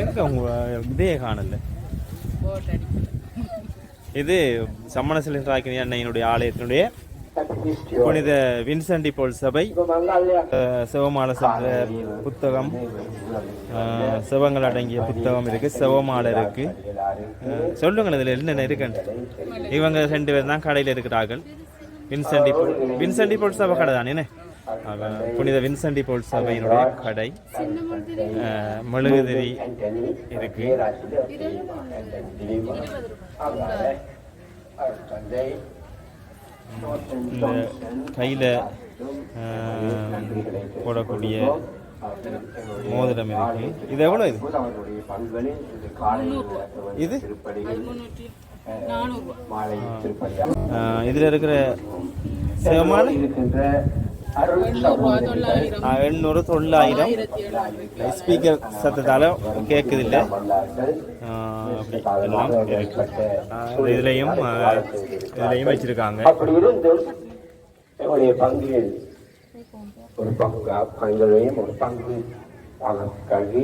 எங்க உங்க இதே காணல? இது சம்மண சிலிண்டர் அன்னையினுடைய ஆலயத்தினுடைய புனித வின்சென்டி போல் சபை சிவமாலை சென்ற புத்தகம் சிவங்கள் அடங்கிய புத்தகம் இருக்கு சிவமாலை இருக்கு. சொல்லுங்கள் இதில் என்னென்ன இருக்குன்னு இவங்க ரெண்டு பேர் தான் கடையில் இருக்கிறார்கள். வின்சென்டி போல் வின்சென்டி போல் சபை கடை தானே புனித வின்சென்டி போல் சபையினுடைய கடை. மெழுகுதிரி இருக்கு. இந்த கையில் போடக்கூடிய மோதிரம் இருக்கு. இது எவ்வளோ இது? இது? இதுல இருக்கிற ஆஹ் எண்ணூறு தொள்ளாயிரம் ஸ்பீக்கர் சத்தத்தால கேட்குது இல்லை அப்படி எல்லாம் இதுலயும் இதுலயும் வச்சிருக்காங்க. எங்களுடைய பங்கில் ஒரு பங்கு பங்குகளையும் ஒரு பங்கு. கல்வி.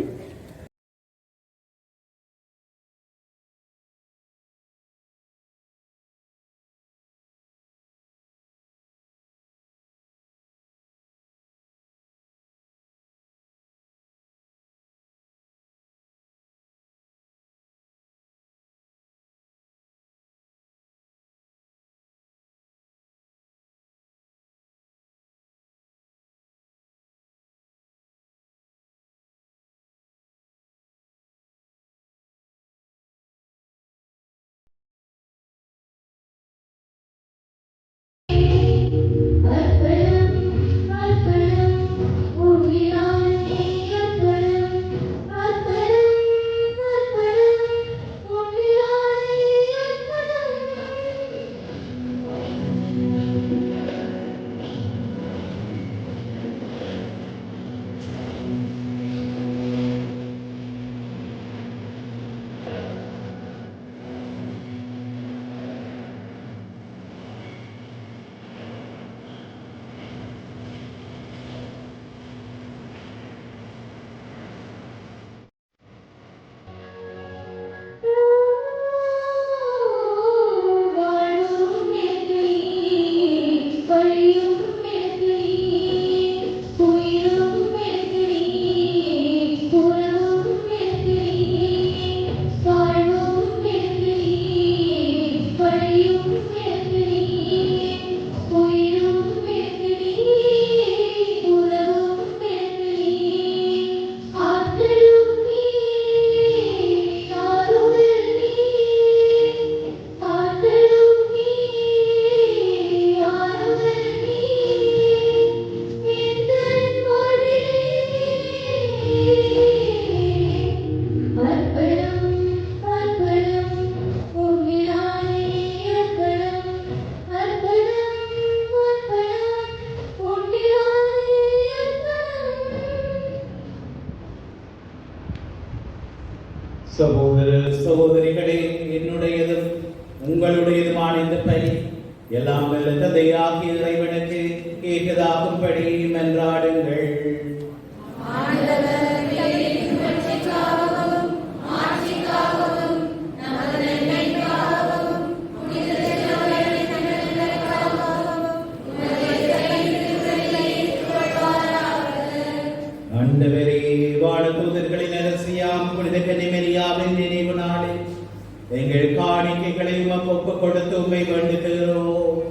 ஒப்புக் கொடுத்து உம்மை வேண்டுகிறோம்.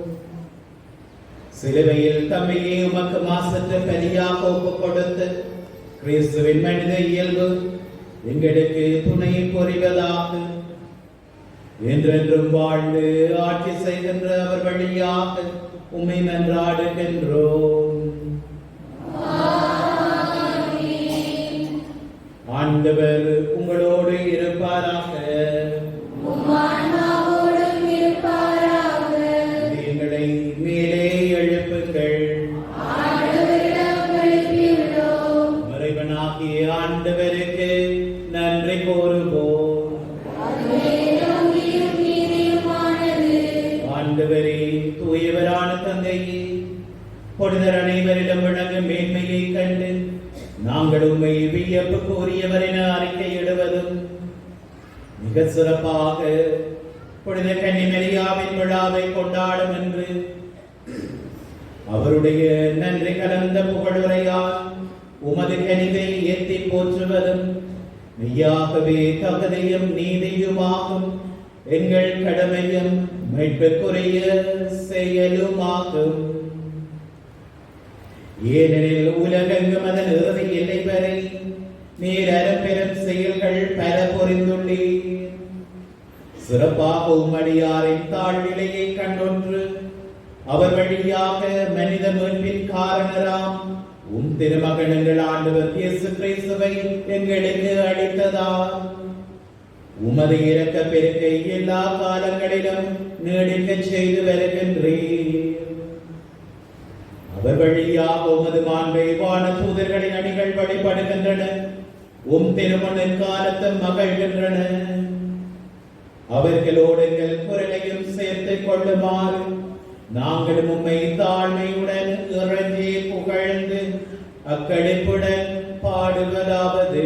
சிலுவையில் தம்மையே உமக்கு மாசற்ற பலியாக ஒப்புக் கொடுத்து கிறிஸ்துவின் மனித இயல்பு எங்களுக்கு துணை புரிவதாக. என்றென்றும் வாழ்ந்து ஆட்சி செய்கின்ற அவர் வழியாக உம்மை மன்றாடுகின்றோம். ஆண்டவர் உண்மை வியப்புக்கு என அறிக்கையிடுவதும் மிக சிறப்பாக புனித கன்னிமரியாவின் விழாவை கொண்டாடும் என்று அவருடைய நன்றி கலந்த புகழுரையால் உமது கனிவை ஏற்றி போற்றுவதும் மெய்யாகவே தகுதியும் நீதியுமாகும். எங்கள் கடமையும் மீட்புக்குரிய செயலுமாகும். ஏனெனில் உலகெங்கும் அதன் இறுதி எல்லை வரை நீர் அரப்பெரும் செயல்கள் பல புரிந்துள்ளீர் சிறப்பாக உம்மடியாரின் தாழ்நிலையை கண்டொன்று. அவர் வழியாக மனித மீட்பின் காரணராம். உம் திருமகனங்கள் ஆண்டவர் இயேசு கிறிஸ்துவை எங்களுக்கு அளித்ததா? உமது இறக்க பெருக்கை எல்லா காலங்களிலும் நீடிக்க செய்து வருகின்றீர். அவர் வழியாக உமது மாண்பை வான தூதர்களின் அடிகள் வழிபடுகின்றன. உம் திருமண காலத்து மகிழ்கின்றன அவர்களோடு எங்கள் குரலையும் சேர்த்துக் கொள்ளுமாறு நாங்கள் உம்மை தாழ்மையுடன் இறங்கி புகழ்ந்து அக்கழிப்புடன் பாடுவதாவது.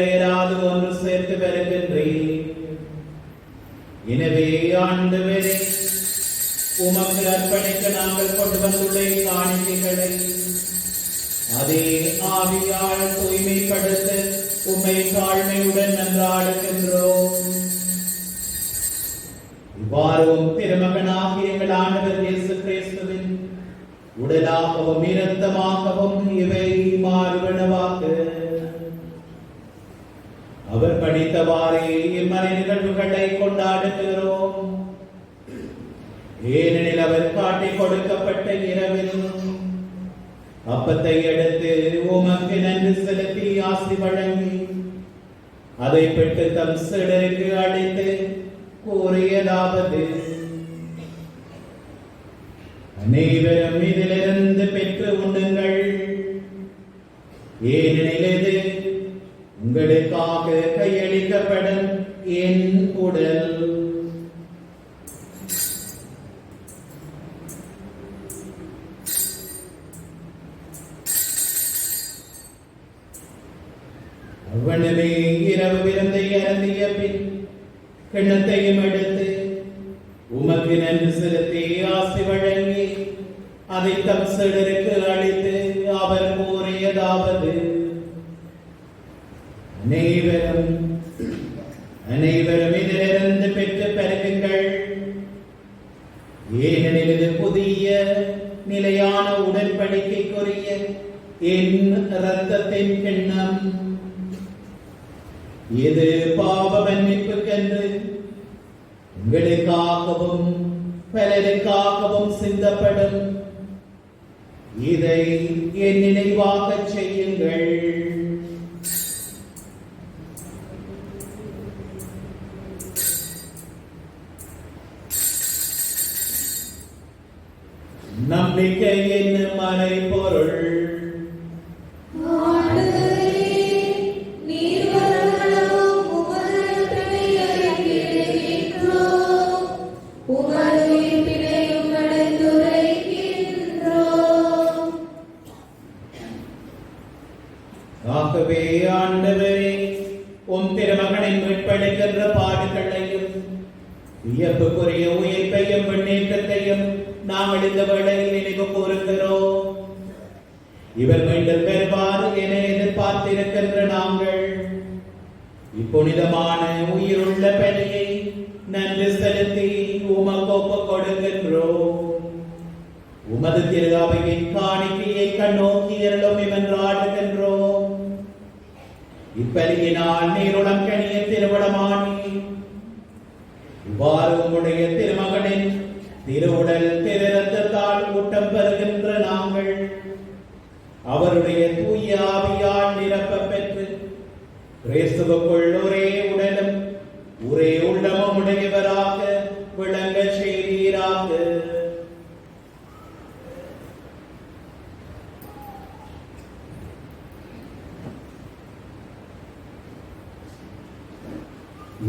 இடையராது ஒன்று சேர்த்து பெறுகின்றேன். எனவே ஆண்டவரே உமக்கு அர்ப்பணிக்க நாங்கள் கொண்டு வந்துள்ள காணிக்கைகளை அதே ஆவியால் தூய்மைப்படுத்த உண்மை தாழ்மையுடன் நன்றாடுகின்றோம். இவ்வாறும் திருமகனாகிய எங்கள் ஆண்டவர் இயேசு கிறிஸ்துவின் உடலாகவும் இரத்தமாகவும் இவை மாறுவனவாக அவர் படித்தவாறே இம்மறை நிகழ்வுகளை கொண்டாடுகிறோம். ஏனெனில் அவர் காட்டி கொடுக்கப்பட்ட இரவில் அப்பத்தை எடுத்து உமக்கு நன்றி செலுத்தி ஆசி வழங்கி அதை பெற்று தம் சிடருக்கு அழைத்து கூறியதாவது அனைவரும் இதிலிருந்து பெற்று உண்ணுங்கள் ஏனெனில் உங்களுக்காக கையளிக்கப்படும் என் உடல். பலருக்காகவும் சிந்தப்படும். இதை என் நினைவாக செய்யுங்கள். நம்பிக்கை என்னும் மறை பொருள் உமக்கு ஒப்புக் கொடுக்கின்றோம். உமது திருகாவையின் காணிக்கையை கண்ணோக்கி அருளும் என்றாடுகின்றோம் இப்பலியினால் நீருடம் கணிய திருவிடமானி. இவ்வாறு உம்முடைய திருமகனின் திருவுடல் திருரத்தத்தால் ஊட்டம் பெறுகின்ற நாங்கள் அவருடைய தூய ஆவியால் நிரப்ப பெற்று கிறிஸ்துவுக்குள் ஒரே உடலும் ஒரே உள்ளமும் உடையவராக விளங்க செய்வீராக.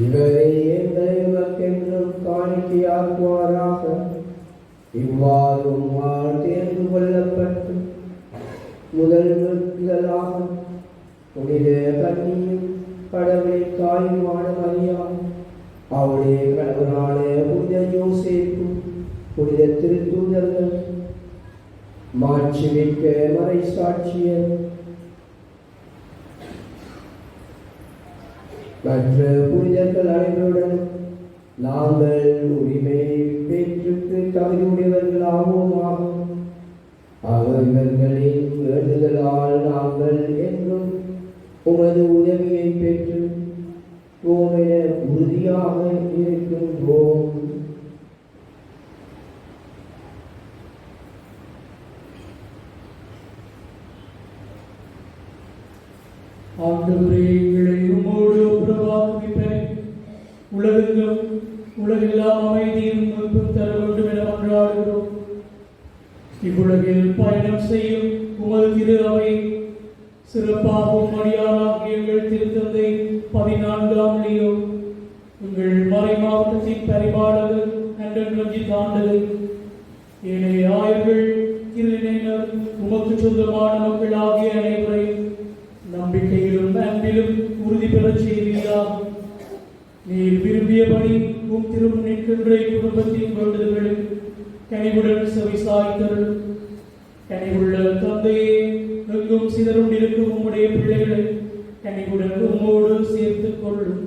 இவரை எங்களை காணிக்கையாக்குவாராக? இவ்வாறு உம்மால் தேர்ந்து கொள்ளப்பட்டு முதல் முதலாக புனித கன்னியும் கடவுளின் தாயுமான மரியாம் அவருடைய கணவரான புனித யோசேப்பு புனித திருத்தூதர்கள் மாட்சிமிக்க மறை சாட்சியர். மற்ற புனிதர்கள் அனைவருடன் நாங்கள் உரிமை பெற்றுக்கு தகுதியுடையவர்களாகவும் ஆகும் அவர்களின் வேண்டுதலால் நாங்கள் என்றும் உமது உதவியை பெற்று ஓமென உறுதியாக இருக்கின்றோம் ஆண்டவரே எங்களை உம்மோடு ஒப்புரவாக்குவிப்பேன் உலகெங்கும் உலகெல்லாம் அமைதியும் மீட்பும் தர வேண்டும் என மன்றாடுகிறோம் இவ்வுலகில் பயணம் செய்யும் உமது திரு அவை சிறப்பாகவும் மரியாதாகிய எங்கள் திருத்தந்தை பதினான்காம் லியோ உங்கள் மறை மாவட்டத்தின் பரிபாடகர் அண்டன் ரஞ்சித் ஆண்டகர் ஏனைய ஆயர்கள் திருநிலையினர் உமக்கு சொந்தமான மக்கள் ஆகிய அனைவரை நம்பிக்கையிலும் அன்பிலும் உறுதி பெறச் செய்வீராக நீர் விரும்பியபடி உம் திரும் நிற்கின்ற குடும்பத்தின் வேண்டுதல்களில் கனிவுடன் செவி செவிசாய்த்தருள் கனிவுள்ள தந்தையே எங்கும் சிதறும் இருக்கும் உம்முடைய பிள்ளைகளை கனிவுடன் உம்மோடு சேர்த்துக் கொள்ளும்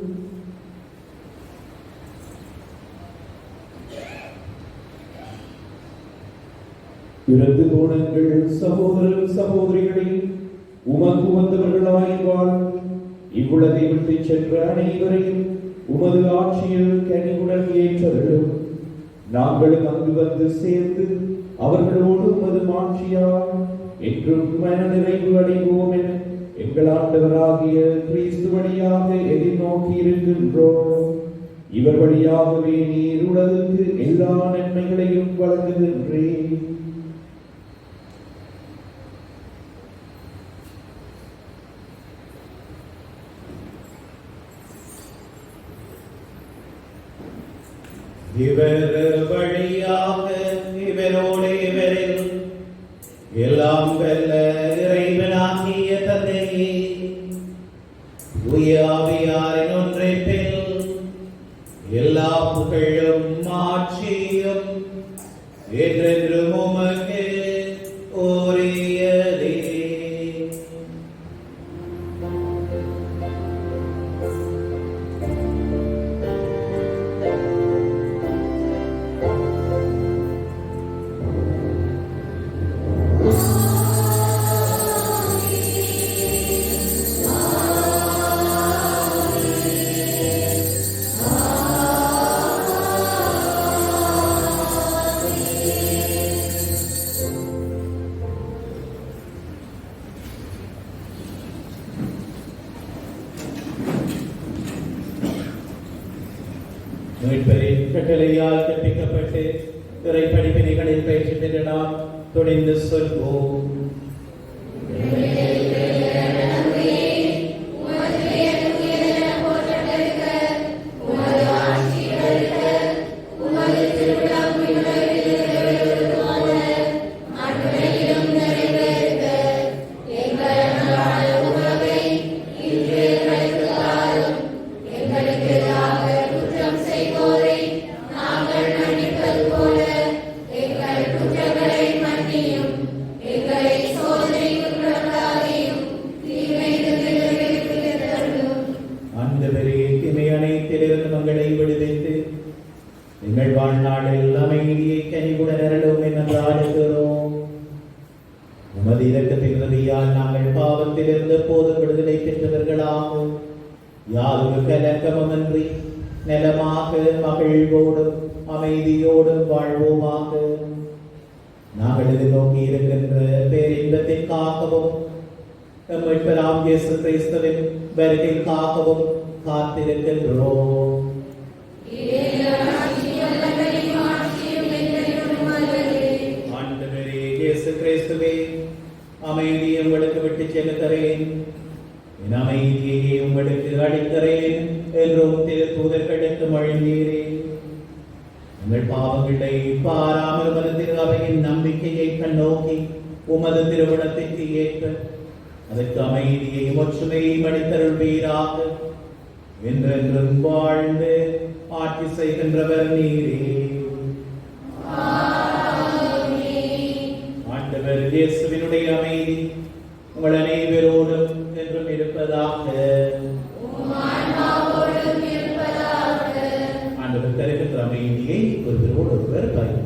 இறந்து போனங்கள் சகோதர சகோதரிகளை உமக்கு வந்தவர்களாய் வாழ். இவ்வுலகை விட்டு சென்ற அனைவரையும் உமது ஆட்சியில் கனிவுடன் ஏற்றருளும். நாங்களும் அங்கு வந்து சேர்ந்து அவர்களோடு உமது மாட்சியால் என்றும் மன நிறைவு அடைவோம் என எங்கள் ஆண்டவராகிய கிறிஸ்து வழியாக எதிர்நோக்கி இருக்கின்றோம். இவர் வழியாகவே நீர் உலகுக்கு எல்லா நன்மைகளையும் வழங்குகின்றேன். இவர் வழியாக இவரோடு இவரில் எல்லாம் வெல்ல இறைவனாகிய தந்தையே. உயாவியாரின் ஒன்றைப்பில் எல்லா புகழும் மாற்றி கட்டளையால் இயேசு கிறிஸ்துவே அமைதியை உங்களுக்கு விட்டு செலுத்தறேன் என் அமைதியை உங்களுக்கு அளித்தறேன் என்றும் திரு தூதர்களுக்கு மொழிந்தீரே உங்கள் பாவங்களை பாராமல் உமது அவையின் நம்பிக்கையை கண்ணோக்கி உமது திருமணத்திற்கு ஏற்க அதற்கு அமைதியை ஒற்றுமையை மடித்தருள்வீராக என்றென்றும் வாழ்ந்து ஆட்சி செய்கின்றவர் நீரே. இயேசுவினுடைய அமைதி உங்கள் அனைவரோடும் என்றும் இருப்பதாக. ஆண்டவர் தருகின்ற அமைதியை ஒருவரோடு ஒருவர் பகிர்ந்து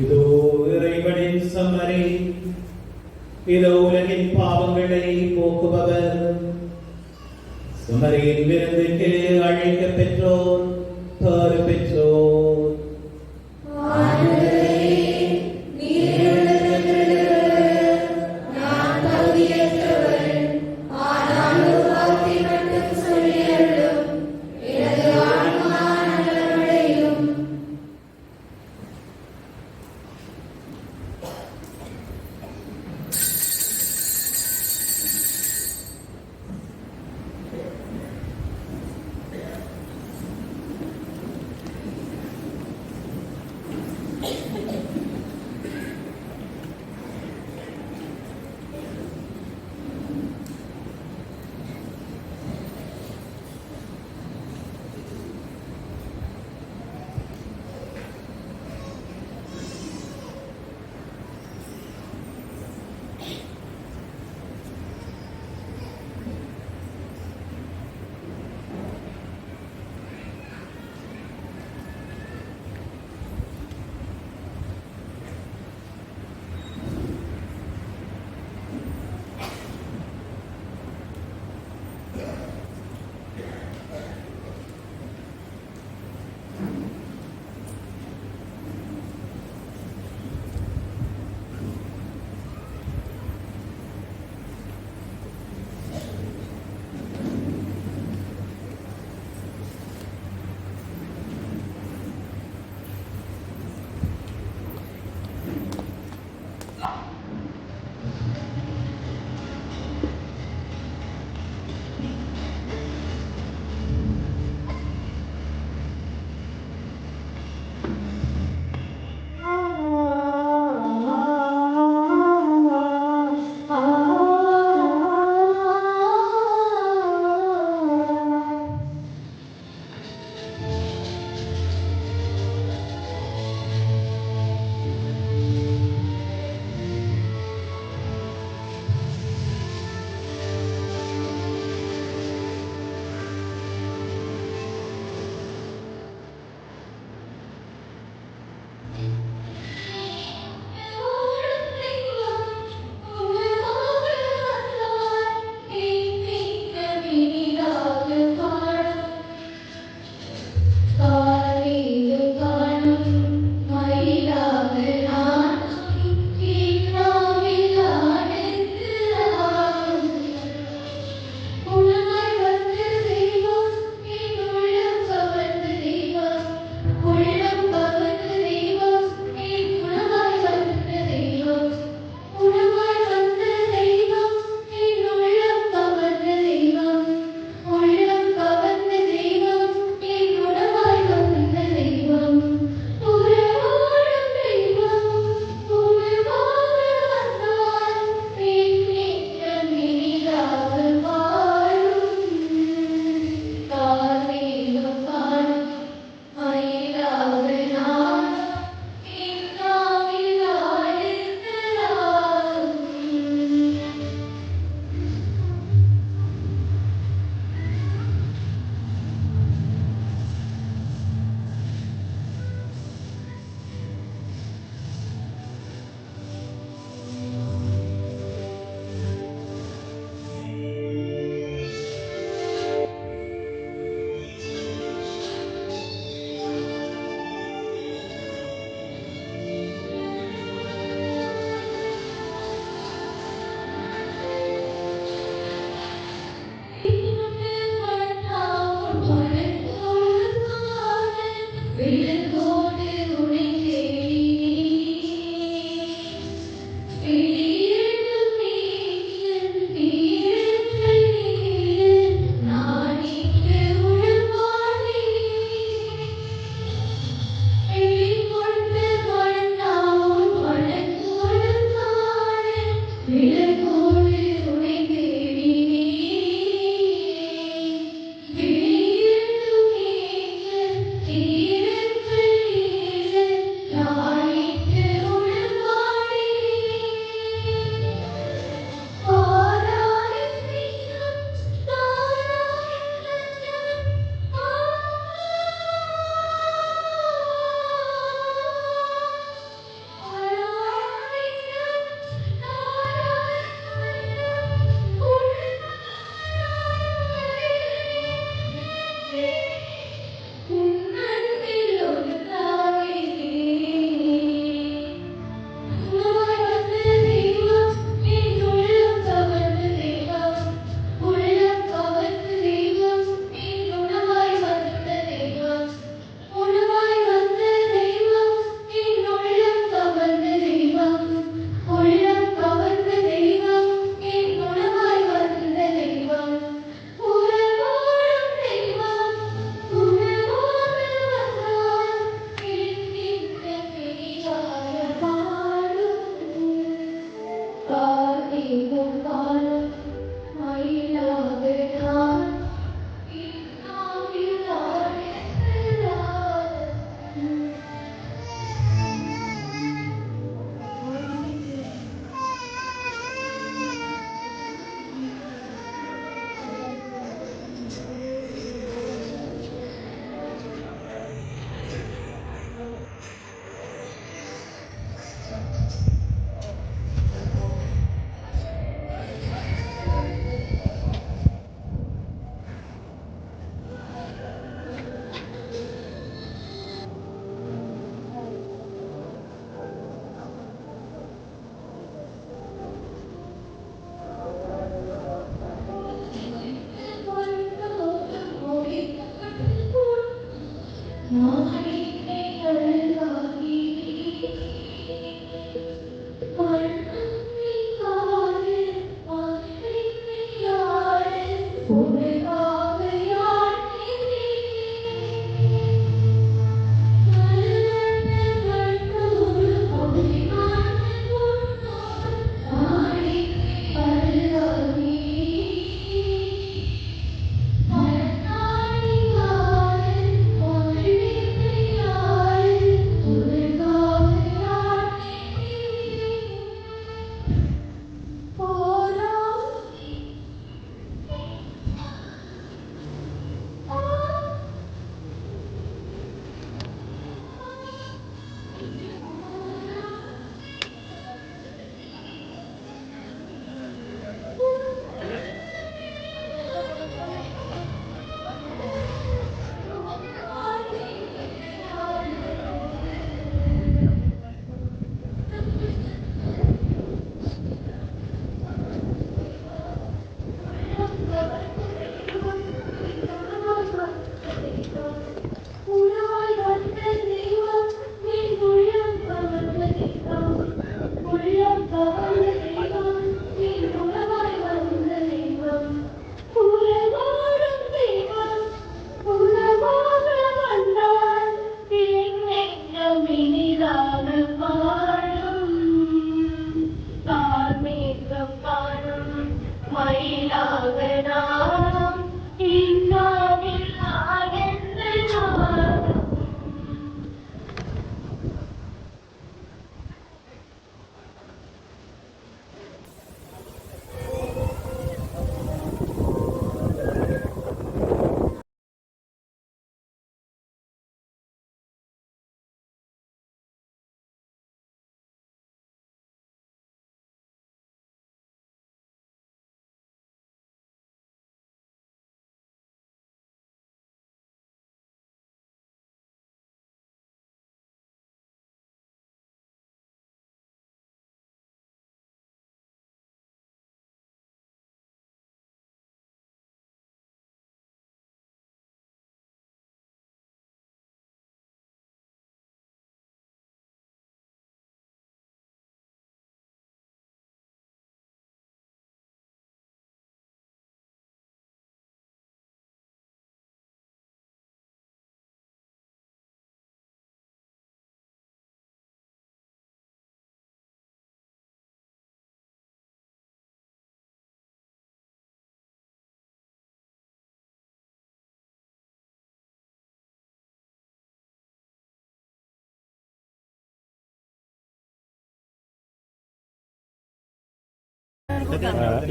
இதோ இறைவனின் சம்மரி இதோ உலகின் பாவங்களை போக்குபவர். சுமரியின் விருந்துக்கு அழைக்க பெற்றோர்.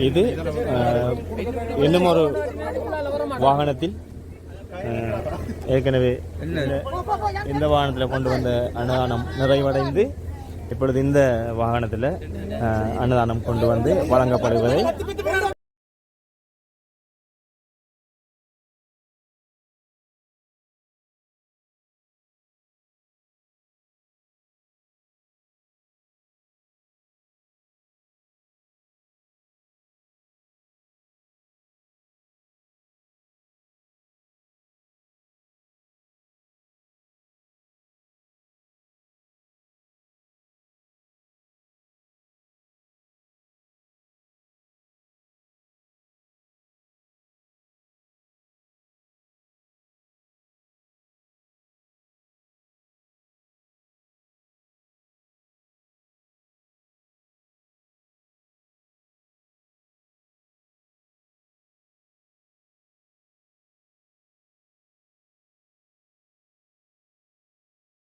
இது இன்னும் ஒரு வாகனத்தில் ஏற்கனவே இந்த வாகனத்தில் கொண்டு வந்த அன்னதானம் நிறைவடைந்து இப்பொழுது இந்த வாகனத்தில் அன்னதானம் கொண்டு வந்து வழங்கப்படுவதை